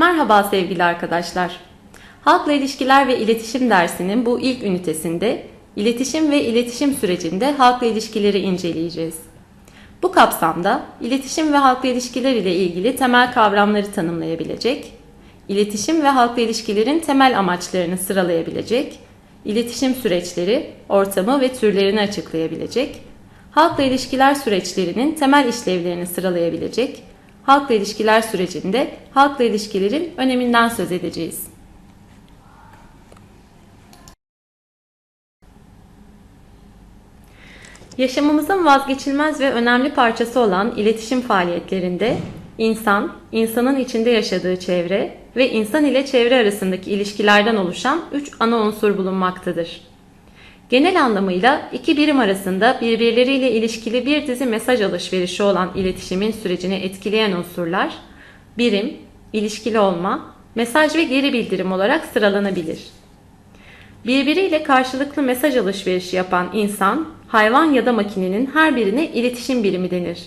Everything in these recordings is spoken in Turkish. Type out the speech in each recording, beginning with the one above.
Merhaba sevgili arkadaşlar. Halkla ilişkiler ve iletişim dersinin bu ilk ünitesinde iletişim ve iletişim sürecinde halkla ilişkileri inceleyeceğiz. Bu kapsamda iletişim ve halkla ilişkiler ile ilgili temel kavramları tanımlayabilecek, iletişim ve halkla ilişkilerin temel amaçlarını sıralayabilecek, iletişim süreçleri, ortamı ve türlerini açıklayabilecek, halkla ilişkiler süreçlerinin temel işlevlerini sıralayabilecek, halkla ilişkiler sürecinde halkla ilişkilerin öneminden söz edeceğiz. Yaşamımızın vazgeçilmez ve önemli parçası olan iletişim faaliyetlerinde insan, insanın içinde yaşadığı çevre ve insan ile çevre arasındaki ilişkilerden oluşan üç ana unsur bulunmaktadır. Genel anlamıyla iki birim arasında birbirleriyle ilişkili bir dizi mesaj alışverişi olan iletişimin sürecini etkileyen unsurlar, birim, ilişkili olma, mesaj ve geri bildirim olarak sıralanabilir. Birbiriyle karşılıklı mesaj alışverişi yapan insan, hayvan ya da makinenin her birine iletişim birimi denir.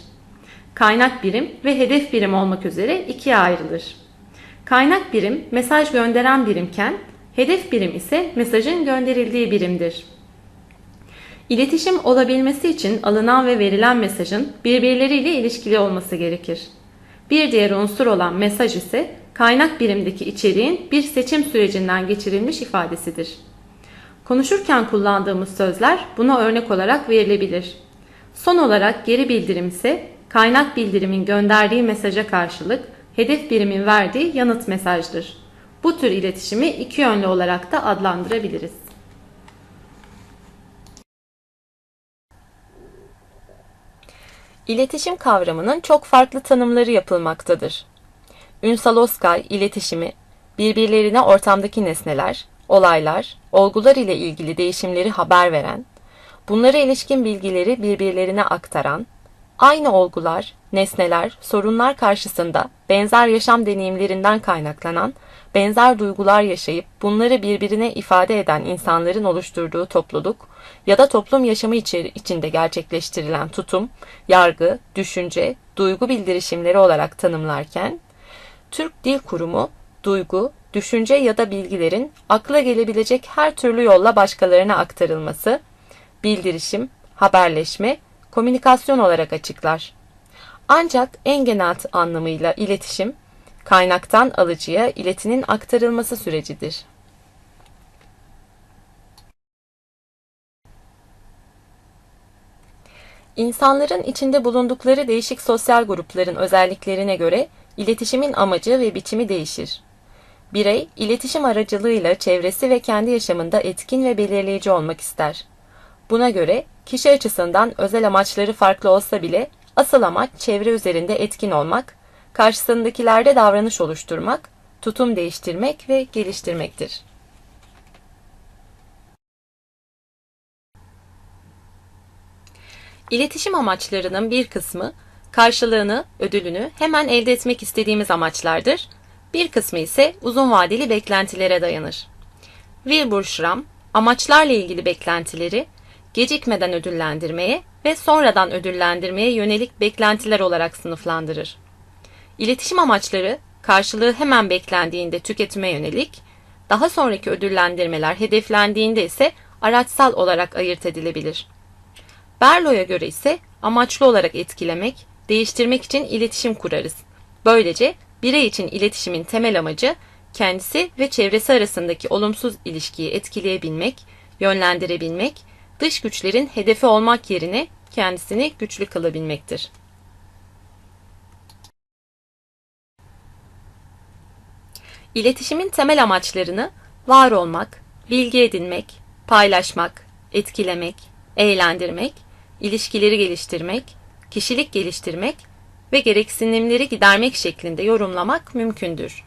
Kaynak birim ve hedef birim olmak üzere ikiye ayrılır. Kaynak birim mesaj gönderen birimken, hedef birim ise mesajın gönderildiği birimdir. İletişim olabilmesi için alınan ve verilen mesajın birbirleriyle ilişkili olması gerekir. Bir diğer unsur olan mesaj ise kaynak birimdeki içeriğin bir seçim sürecinden geçirilmiş ifadesidir. Konuşurken kullandığımız sözler buna örnek olarak verilebilir. Son olarak geri bildirim ise kaynak bildirimin gönderdiği mesaja karşılık hedef birimin verdiği yanıt mesajdır. Bu tür iletişimi iki yönlü olarak da adlandırabiliriz. İletişim kavramının çok farklı tanımları yapılmaktadır. Ünsal Oskay iletişimi birbirlerine ortamdaki nesneler, olaylar, olgular ile ilgili değişimleri haber veren, bunlara ilişkin bilgileri birbirlerine aktaran, aynı olgular, nesneler, sorunlar karşısında benzer yaşam deneyimlerinden kaynaklanan, benzer duygular yaşayıp bunları birbirine ifade eden insanların oluşturduğu topluluk ya da toplum yaşamı içinde gerçekleştirilen tutum, yargı, düşünce, duygu bildirişimleri olarak tanımlarken, Türk Dil Kurumu, duygu, düşünce ya da bilgilerin akla gelebilecek her türlü yolla başkalarına aktarılması, bildirişim, haberleşme, komünikasyon olarak açıklar. Ancak en genel anlamıyla iletişim, kaynaktan alıcıya iletinin aktarılması sürecidir. İnsanların içinde bulundukları değişik sosyal grupların özelliklerine göre iletişimin amacı ve biçimi değişir. Birey, iletişim aracılığıyla çevresi ve kendi yaşamında etkin ve belirleyici olmak ister. Buna göre kişi açısından özel amaçları farklı olsa bile asıl amaç çevre üzerinde etkin olmak, karşısındakilerde davranış oluşturmak, tutum değiştirmek ve geliştirmektir. İletişim amaçlarının bir kısmı karşılığını, ödülünü hemen elde etmek istediğimiz amaçlardır. Bir kısmı ise uzun vadeli beklentilere dayanır. Wilbur Schramm, amaçlarla ilgili beklentileri gecikmeden ödüllendirmeye ve sonradan ödüllendirmeye yönelik beklentiler olarak sınıflandırır. İletişim amaçları karşılığı hemen beklendiğinde tüketime yönelik, daha sonraki ödüllendirmeler hedeflendiğinde ise araçsal olarak ayırt edilebilir. Berlo'ya göre ise amaçlı olarak etkilemek, değiştirmek için iletişim kurarız. Böylece birey için iletişimin temel amacı kendisi ve çevresi arasındaki olumsuz ilişkiyi etkileyebilmek, yönlendirebilmek, dış güçlerin hedefi olmak yerine kendisini güçlü kılabilmektir. İletişimin temel amaçlarını var olmak, bilgi edinmek, paylaşmak, etkilemek, eğlendirmek, ilişkileri geliştirmek, kişilik geliştirmek ve gereksinimleri gidermek şeklinde yorumlamak mümkündür.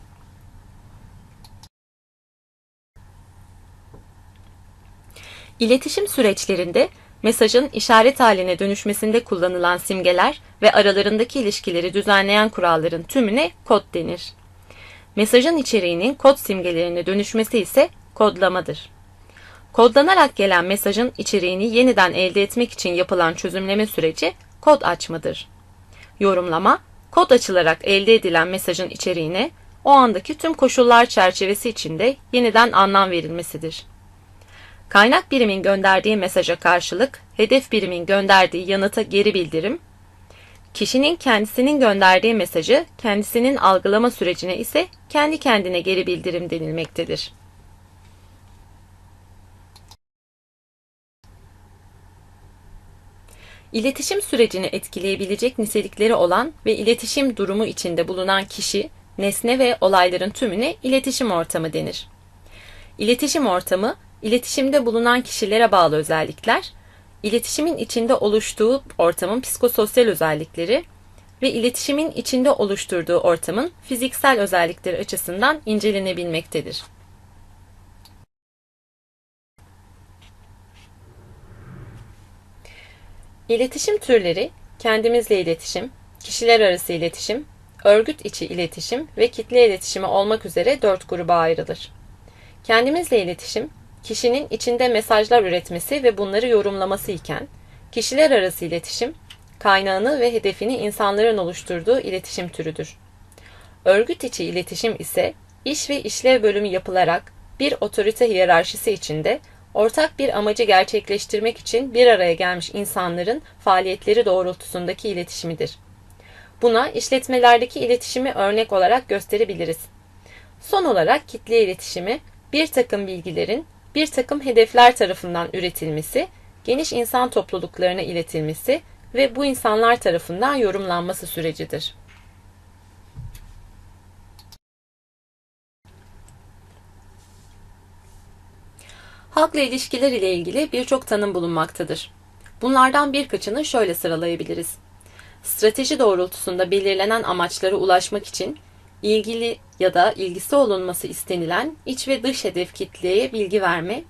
İletişim süreçlerinde mesajın işaret haline dönüşmesinde kullanılan simgeler ve aralarındaki ilişkileri düzenleyen kuralların tümüne kod denir. Mesajın içeriğinin kod simgelerine dönüşmesi ise kodlamadır. Kodlanarak gelen mesajın içeriğini yeniden elde etmek için yapılan çözümleme süreci kod açmadır. Yorumlama, kod açılarak elde edilen mesajın içeriğine o andaki tüm koşullar çerçevesi içinde yeniden anlam verilmesidir. Kaynak birimin gönderdiği mesaja karşılık hedef birimin gönderdiği yanıta geri bildirim, kişinin kendisinin gönderdiği mesajı kendisinin algılama sürecine ise kendi kendine geri bildirim denilmektedir. İletişim sürecini etkileyebilecek nitelikleri olan ve iletişim durumu içinde bulunan kişi, nesne ve olayların tümüne iletişim ortamı denir. İletişim ortamı, iletişimde bulunan kişilere bağlı özellikler, iletişimin içinde oluştuğu ortamın psikososyal özellikleri ve iletişimin içinde oluşturduğu ortamın fiziksel özellikleri açısından incelenebilmektedir. İletişim türleri kendimizle iletişim, kişiler arası iletişim, örgüt içi iletişim ve kitle iletişimi olmak üzere dört gruba ayrılır. Kendimizle iletişim, kişinin içinde mesajlar üretmesi ve bunları yorumlaması iken, kişiler arası iletişim, kaynağını ve hedefini insanların oluşturduğu iletişim türüdür. Örgüt içi iletişim ise iş ve işlev bölümü yapılarak bir otorite hiyerarşisi içinde ortak bir amacı gerçekleştirmek için bir araya gelmiş insanların faaliyetleri doğrultusundaki iletişimidir. Buna işletmelerdeki iletişimi örnek olarak gösterebiliriz. Son olarak kitle iletişimi bir takım bilgilerin bir takım hedefler tarafından üretilmesi, geniş insan topluluklarına iletilmesi ve bu insanlar tarafından yorumlanması sürecidir. Halkla ilişkiler ile ilgili birçok tanım bulunmaktadır. Bunlardan birkaçını şöyle sıralayabiliriz. Strateji doğrultusunda belirlenen amaçlara ulaşmak için ilgili ya da ilgisi olunması istenilen iç ve dış hedef kitleye bilgi verme,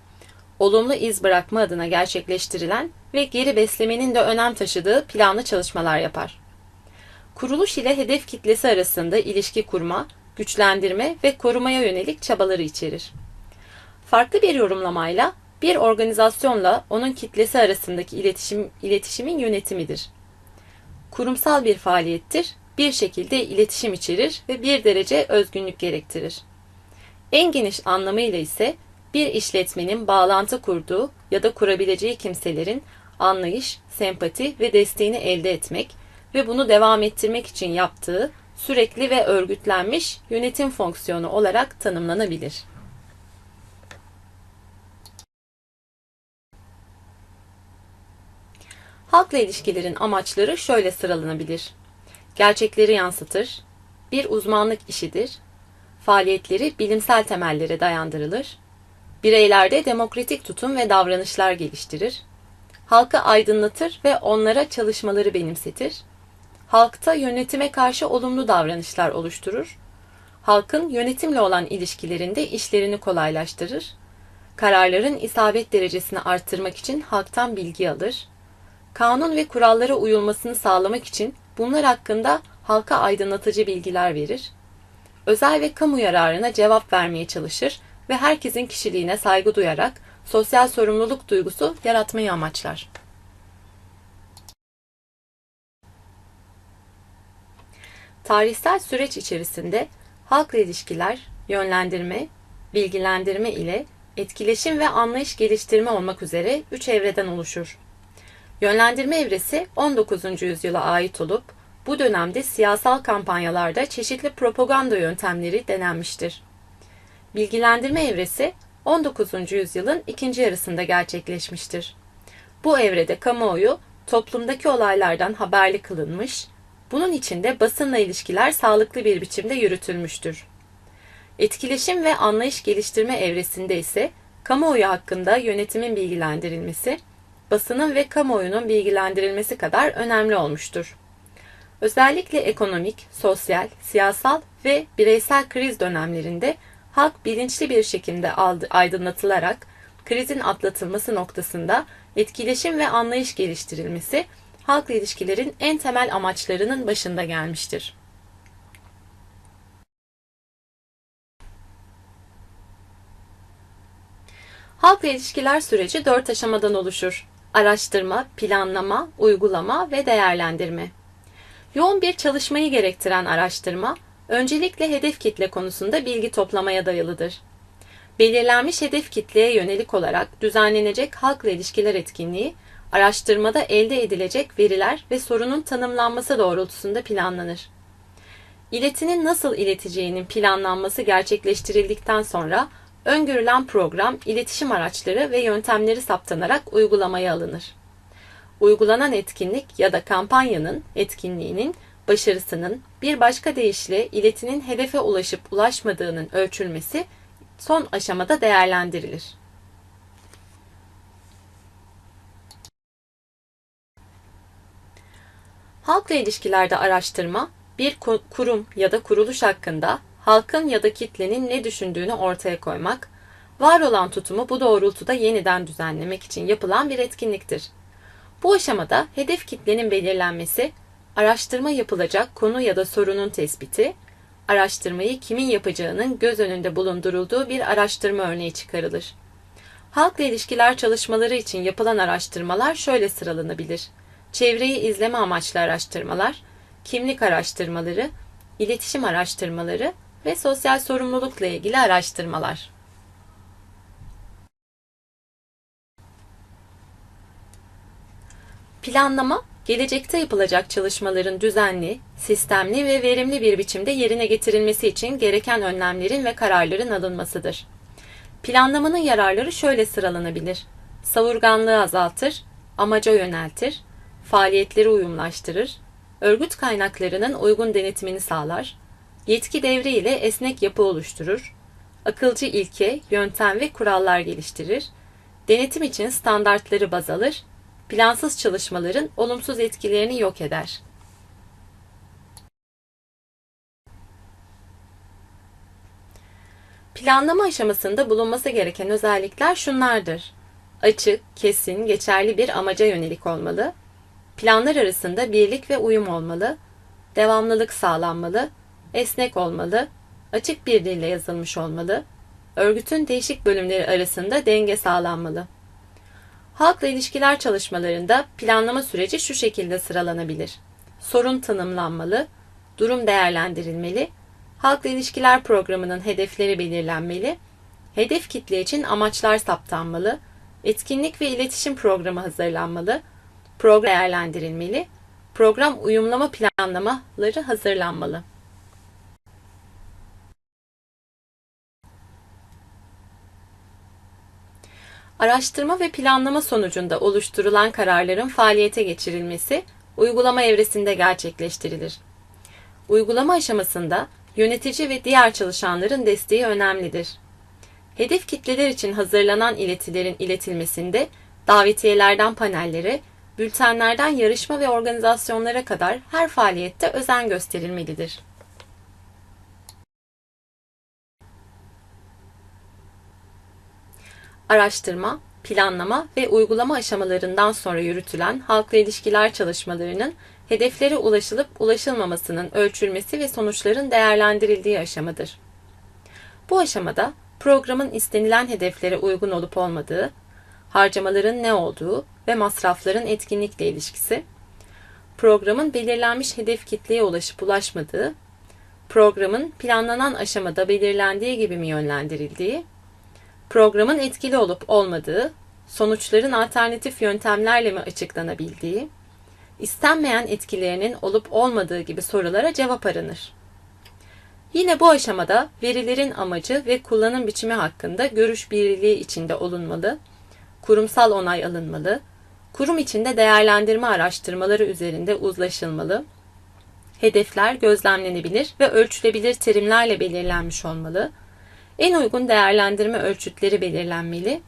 olumlu iz bırakma adına gerçekleştirilen ve geri beslemenin de önem taşıdığı planlı çalışmalar yapar. Kuruluş ile hedef kitlesi arasında ilişki kurma, güçlendirme ve korumaya yönelik çabaları içerir. Farklı bir yorumlamayla bir organizasyonla onun kitlesi arasındaki iletişim iletişimin yönetimidir. Kurumsal bir faaliyettir, bir şekilde iletişim içerir ve bir derece özgünlük gerektirir. En geniş anlamıyla ise bir işletmenin bağlantı kurduğu ya da kurabileceği kimselerin anlayış, sempati ve desteğini elde etmek ve bunu devam ettirmek için yaptığı sürekli ve örgütlenmiş yönetim fonksiyonu olarak tanımlanabilir. Halkla ilişkilerin amaçları şöyle sıralanabilir. Gerçekleri yansıtır, bir uzmanlık işidir, faaliyetleri bilimsel temellere dayandırılır, bireylerde demokratik tutum ve davranışlar geliştirir, halkı aydınlatır ve onlara çalışmaları benimsetir, halkta yönetime karşı olumlu davranışlar oluşturur, halkın yönetimle olan ilişkilerinde işlerini kolaylaştırır, kararların isabet derecesini arttırmak için halktan bilgi alır, kanun ve kurallara uyulmasını sağlamak için bunlar hakkında halka aydınlatıcı bilgiler verir, özel ve kamu yararına cevap vermeye çalışır ve herkesin kişiliğine saygı duyarak sosyal sorumluluk duygusu yaratmayı amaçlar. Tarihsel süreç içerisinde halkla ilişkiler, yönlendirme, bilgilendirme ile etkileşim ve anlayış geliştirme olmak üzere üç evreden oluşur. Yönlendirme evresi 19. yüzyıla ait olup bu dönemde siyasal kampanyalarda çeşitli propaganda yöntemleri denenmiştir. Bilgilendirme evresi 19. yüzyılın ikinci yarısında gerçekleşmiştir. Bu evrede kamuoyu toplumdaki olaylardan haberli kılınmış, bunun içinde basınla ilişkiler sağlıklı bir biçimde yürütülmüştür. Etkileşim ve anlayış geliştirme evresinde ise kamuoyu hakkında yönetimin bilgilendirilmesi, basının ve kamuoyunun bilgilendirilmesi kadar önemli olmuştur. Özellikle ekonomik, sosyal, siyasal ve bireysel kriz dönemlerinde halk bilinçli bir şekilde aydınlatılarak krizin atlatılması noktasında etkileşim ve anlayış geliştirilmesi halk ilişkilerin en temel amaçlarının başında gelmiştir. Halkla ilişkiler süreci dört aşamadan oluşur araştırma, planlama, uygulama ve değerlendirme. Yoğun bir çalışmayı gerektiren araştırma, öncelikle hedef kitle konusunda bilgi toplamaya dayalıdır. Belirlenmiş hedef kitleye yönelik olarak düzenlenecek halkla ilişkiler etkinliği, araştırmada elde edilecek veriler ve sorunun tanımlanması doğrultusunda planlanır. İletinin nasıl ileteceğinin planlanması gerçekleştirildikten sonra öngörülen program, iletişim araçları ve yöntemleri saptanarak uygulamaya alınır. Uygulanan etkinlik ya da kampanyanın etkinliğinin başarısının bir başka deyişle iletinin hedefe ulaşıp ulaşmadığının ölçülmesi son aşamada değerlendirilir. Halkla ilişkilerde araştırma, bir kurum ya da kuruluş hakkında halkın ya da kitlenin ne düşündüğünü ortaya koymak, var olan tutumu bu doğrultuda yeniden düzenlemek için yapılan bir etkinliktir. Bu aşamada hedef kitlenin belirlenmesi, araştırma yapılacak konu ya da sorunun tespiti, araştırmayı kimin yapacağının göz önünde bulundurulduğu bir araştırma örneği çıkarılır. Halkla ilişkiler çalışmaları için yapılan araştırmalar şöyle sıralanabilir. Çevreyi izleme amaçlı araştırmalar, kimlik araştırmaları, iletişim araştırmaları ve sosyal sorumlulukla ilgili araştırmalar. Planlama, gelecekte yapılacak çalışmaların düzenli, sistemli ve verimli bir biçimde yerine getirilmesi için gereken önlemlerin ve kararların alınmasıdır. Planlamanın yararları şöyle sıralanabilir. Savurganlığı azaltır, amaca yöneltir, faaliyetleri uyumlaştırır, örgüt kaynaklarının uygun denetimini sağlar, yetki devri ile esnek yapı oluşturur, akılcı ilke, yöntem ve kurallar geliştirir, denetim için standartları baz alır, plansız çalışmaların olumsuz etkilerini yok eder. Planlama aşamasında bulunması gereken özellikler şunlardır. Açık, kesin, geçerli bir amaca yönelik olmalı. Planlar arasında birlik ve uyum olmalı. Devamlılık sağlanmalı. Esnek olmalı. Açık bir dille yazılmış olmalı. Örgütün değişik bölümleri arasında denge sağlanmalı. Halkla ilişkiler çalışmalarında planlama süreci şu şekilde sıralanabilir. Sorun tanımlanmalı, durum değerlendirilmeli, halkla ilişkiler programının hedefleri belirlenmeli, hedef kitle için amaçlar saptanmalı, etkinlik ve iletişim programı hazırlanmalı, program değerlendirilmeli, program uyumlama planlamaları hazırlanmalı. Araştırma ve planlama sonucunda oluşturulan kararların faaliyete geçirilmesi uygulama evresinde gerçekleştirilir. Uygulama aşamasında yönetici ve diğer çalışanların desteği önemlidir. Hedef kitleler için hazırlanan iletilerin iletilmesinde davetiyelerden panellere, bültenlerden yarışma ve organizasyonlara kadar her faaliyette özen gösterilmelidir. Araştırma, planlama ve uygulama aşamalarından sonra yürütülen halkla ilişkiler çalışmalarının hedeflere ulaşılıp ulaşılmamasının ölçülmesi ve sonuçların değerlendirildiği aşamadır. Bu aşamada programın istenilen hedeflere uygun olup olmadığı, harcamaların ne olduğu ve masrafların etkinlikle ilişkisi, programın belirlenmiş hedef kitleye ulaşıp ulaşmadığı, programın planlanan aşamada belirlendiği gibi mi yönlendirildiği, programın etkili olup olmadığı, sonuçların alternatif yöntemlerle mi açıklanabildiği, istenmeyen etkilerinin olup olmadığı gibi sorulara cevap aranır. Yine bu aşamada verilerin amacı ve kullanım biçimi hakkında görüş birliği içinde olunmalı, kurumsal onay alınmalı, kurum içinde değerlendirme araştırmaları üzerinde uzlaşılmalı, hedefler gözlemlenebilir ve ölçülebilir terimlerle belirlenmiş olmalı, en uygun değerlendirme ölçütleri belirlenmeli,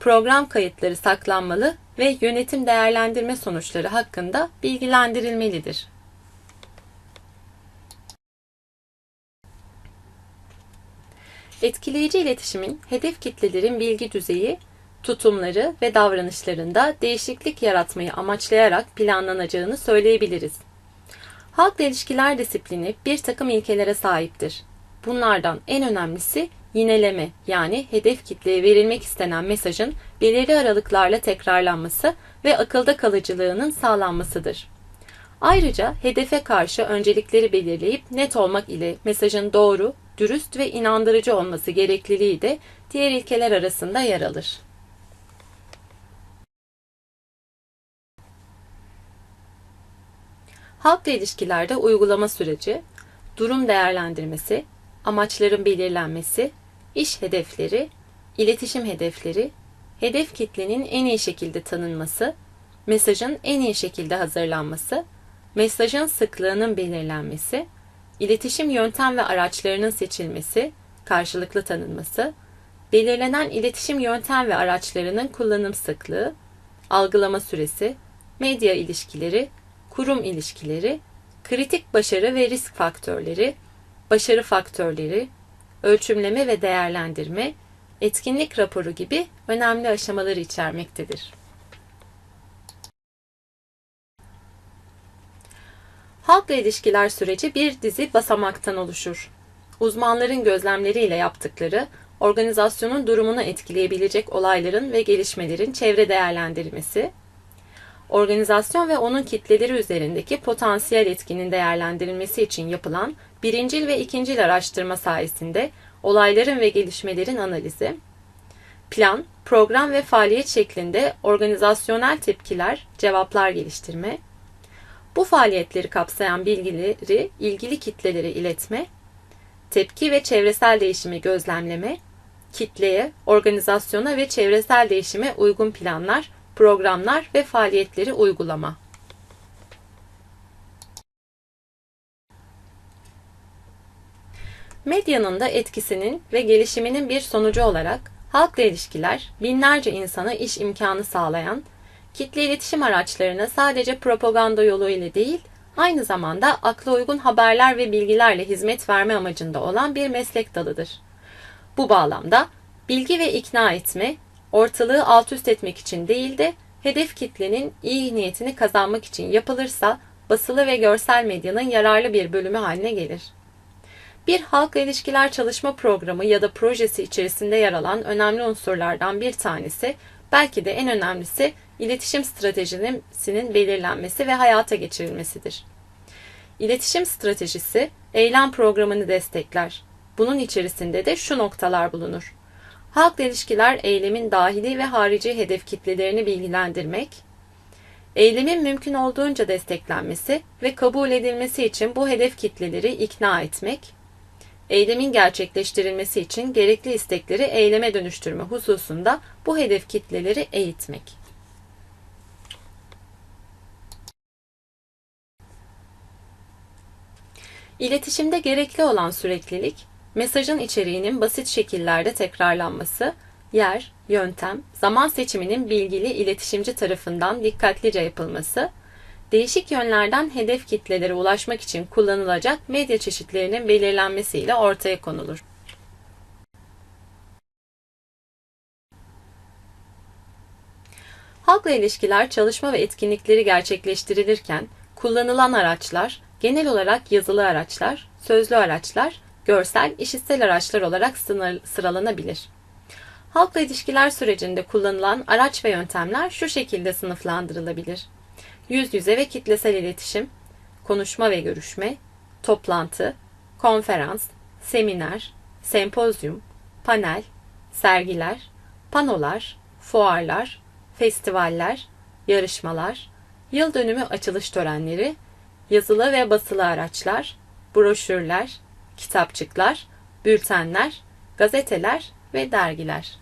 program kayıtları saklanmalı ve yönetim değerlendirme sonuçları hakkında bilgilendirilmelidir. Etkileyici iletişimin hedef kitlelerin bilgi düzeyi, tutumları ve davranışlarında değişiklik yaratmayı amaçlayarak planlanacağını söyleyebiliriz. Halkla ilişkiler disiplini bir takım ilkelere sahiptir. Bunlardan en önemlisi yineleme yani hedef kitleye verilmek istenen mesajın belirli aralıklarla tekrarlanması ve akılda kalıcılığının sağlanmasıdır. Ayrıca hedefe karşı öncelikleri belirleyip net olmak ile mesajın doğru, dürüst ve inandırıcı olması gerekliliği de diğer ilkeler arasında yer alır. Halkla ilişkilerde uygulama süreci, durum değerlendirmesi, amaçların belirlenmesi, iş hedefleri, iletişim hedefleri, hedef kitlenin en iyi şekilde tanınması, mesajın en iyi şekilde hazırlanması, mesajın sıklığının belirlenmesi, iletişim yöntem ve araçlarının seçilmesi, karşılıklı tanınması, belirlenen iletişim yöntem ve araçlarının kullanım sıklığı, algılama süresi, medya ilişkileri, kurum ilişkileri, kritik başarı ve risk faktörleri, başarı faktörleri, ölçümleme ve değerlendirme, etkinlik raporu gibi önemli aşamaları içermektedir. Halkla ilişkiler süreci bir dizi basamaktan oluşur. Uzmanların gözlemleriyle yaptıkları, organizasyonun durumunu etkileyebilecek olayların ve gelişmelerin çevre değerlendirilmesi, organizasyon ve onun kitleleri üzerindeki potansiyel etkinin değerlendirilmesi için yapılan birincil ve ikincil araştırma sayesinde olayların ve gelişmelerin analizi, plan, program ve faaliyet şeklinde organizasyonel tepkiler, cevaplar geliştirme, bu faaliyetleri kapsayan bilgileri ilgili kitlelere iletme, tepki ve çevresel değişimi gözlemleme, kitleye, organizasyona ve çevresel değişime uygun planlar, programlar ve faaliyetleri uygulama. Medyanın da etkisinin ve gelişiminin bir sonucu olarak halkla ilişkiler binlerce insana iş imkanı sağlayan, kitle iletişim araçlarına sadece propaganda yoluyla değil, aynı zamanda akla uygun haberler ve bilgilerle hizmet verme amacında olan bir meslek dalıdır. Bu bağlamda bilgi ve ikna etme, ortalığı alt üst etmek için değil de hedef kitlenin iyi niyetini kazanmak için yapılırsa basılı ve görsel medyanın yararlı bir bölümü haline gelir. Bir halkla ilişkiler çalışma programı ya da projesi içerisinde yer alan önemli unsurlardan bir tanesi, belki de en önemlisi iletişim stratejisinin belirlenmesi ve hayata geçirilmesidir. İletişim stratejisi eylem programını destekler. Bunun içerisinde de şu noktalar bulunur. Halkla ilişkiler eylemin dahili ve harici hedef kitlelerini bilgilendirmek, eylemin mümkün olduğunca desteklenmesi ve kabul edilmesi için bu hedef kitleleri ikna etmek, eylemin gerçekleştirilmesi için gerekli istekleri eyleme dönüştürme hususunda bu hedef kitleleri eğitmek. İletişimde gerekli olan süreklilik, mesajın içeriğinin basit şekillerde tekrarlanması, yer, yöntem, zaman seçiminin bilgili iletişimci tarafından dikkatlice yapılması, değişik yönlerden hedef kitlelere ulaşmak için kullanılacak medya çeşitlerinin belirlenmesiyle ortaya konulur. Halkla ilişkiler çalışma ve etkinlikleri gerçekleştirilirken kullanılan araçlar genel olarak yazılı araçlar, sözlü araçlar, görsel, işitsel araçlar olarak sıralanabilir. Halkla ilişkiler sürecinde kullanılan araç ve yöntemler şu şekilde sınıflandırılabilir. Yüz yüze ve kitlesel iletişim, konuşma ve görüşme, toplantı, konferans, seminer, sempozyum, panel, sergiler, panolar, fuarlar, festivaller, yarışmalar, yıl dönümü açılış törenleri, yazılı ve basılı araçlar, broşürler, kitapçıklar, bültenler, gazeteler ve dergiler.